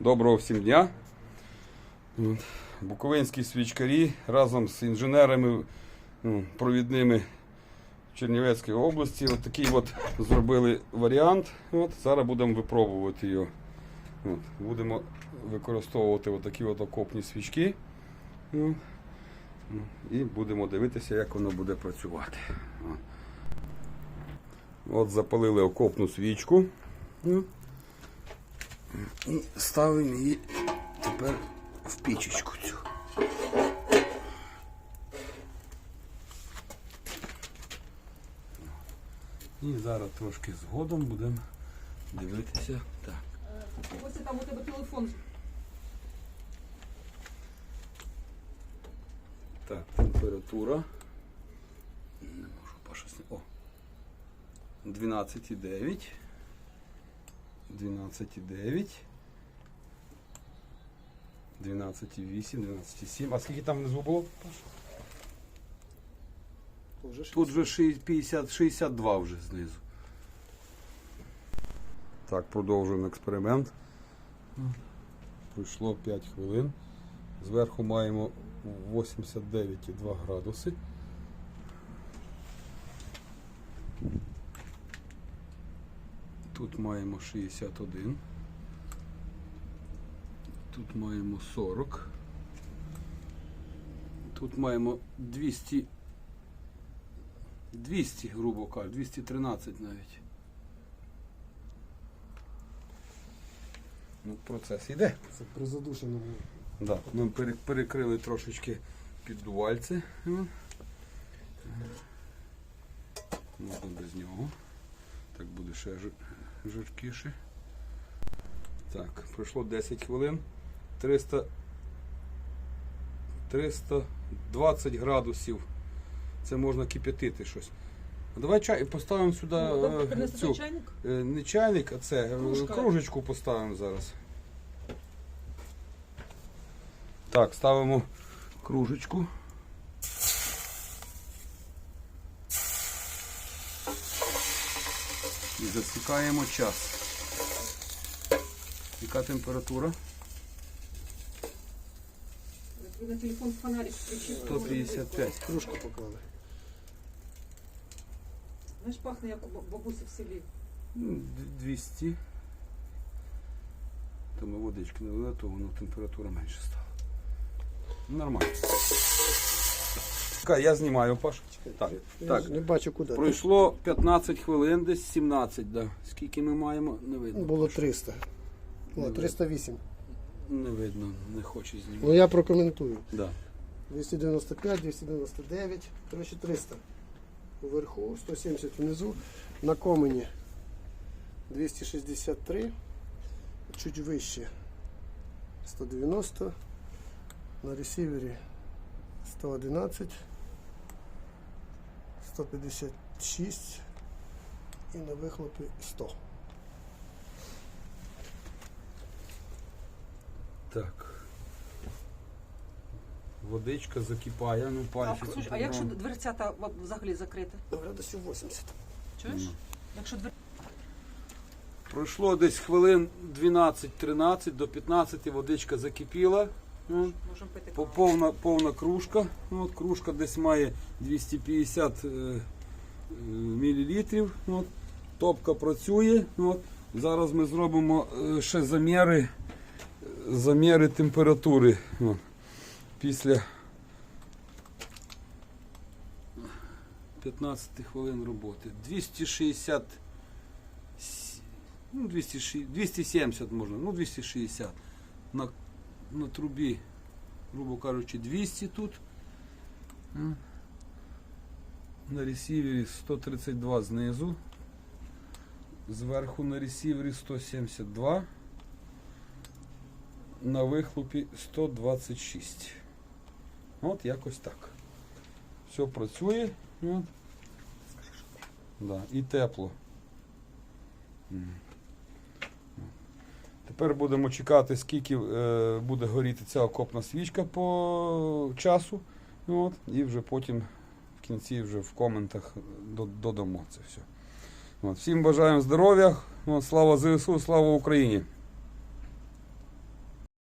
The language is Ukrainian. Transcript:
Доброго всім дня. Буковинські свічкарі разом з інженерами ну, провідними Чернівецької області. От такий от зробили варіант. От. Зараз будемо випробувати його. От. Будемо використовувати от такі от окопні свічки. Ну, І будемо дивитися, як воно буде працювати. От запалили окопну свічку. І ставимо її тепер в пічечку цю. І зараз трошки згодом будемо дивитися. Так. Ось там у тебе телефон. Так, температура. Не можу пошасти. О. 12,9. 12,9. 12,8, 12,7. А скільки там внизу було? Тут вже 50, 62 вже знизу. Так, продовжуємо експеримент. Пройшло 5 хвилин. Зверху маємо 89,2 градуси. Тут маємо 61. Тут маємо 40. Тут маємо 200. 200, грубо кажучи, 213 навіть. Ну, процес йде. Це при задушеному. Да, ми перекрили трошечки піддувальце. О. Можна без нього. Так буде ще жиркіше. Так, пройшло 10 хвилин. 300, 320 градусів. Це можна кип'ятити щось. А Давай чай поставимо сюди е, Принести цю, чайник? е, не чайник, а це е, Кружка. кружечку поставимо зараз. Так, ставимо кружечку. І засікаємо час. Яка температура? Ви на телефон фонарик включив. 155. Кружку поклали. Знаєш, пахне як у бабусі в селі. Ну, д- 200. То ми водички налили, то воно температура менше стала. Ну, Нормально. Чекай, я знімаю, Паш. Так, так. не бачу куди. Пройшло 15 хвилин, десь 17, да. Скільки ми маємо, не видно. Було 300. О, 308. Не видно, не хоче знімати. Ну я прокоментую. Да. 295, 299, коротше 300. Вверху, 170 внизу. На комені 263, чуть вище 190, на ресівері 111, 156 і на вихлопі 100. Так. Водичка закипає, ну А, пальці. слушай, а якщо дверцята взагалі закрита? Градусів 80. Чуєш? Ну. Якщо двер... Пройшло десь хвилин 12-13 до 15 водичка закипіла. Ну, каву. Повна, повна кружка. Ну, От, кружка десь має 250 е, е, мілілітрів. От. Топка працює. От. Зараз ми зробимо е, ще заміри, заміри температури. От. Після 15 хвилин роботи. 260, ну, 260, 270 можна, ну 260. На, на трубі грубо кажучи, 200 тут. На ресівері 132 знизу. Зверху на ресівері 172. На вихлопі 126. От якось так. Все працює. От. Да, і тепло. Тепер будемо чекати, скільки е, буде горіти ця окопна свічка по часу. От, і вже потім в кінці вже в коментах додамо це все. От, всім бажаємо здоров'я. Слава ЗСУ, слава Україні!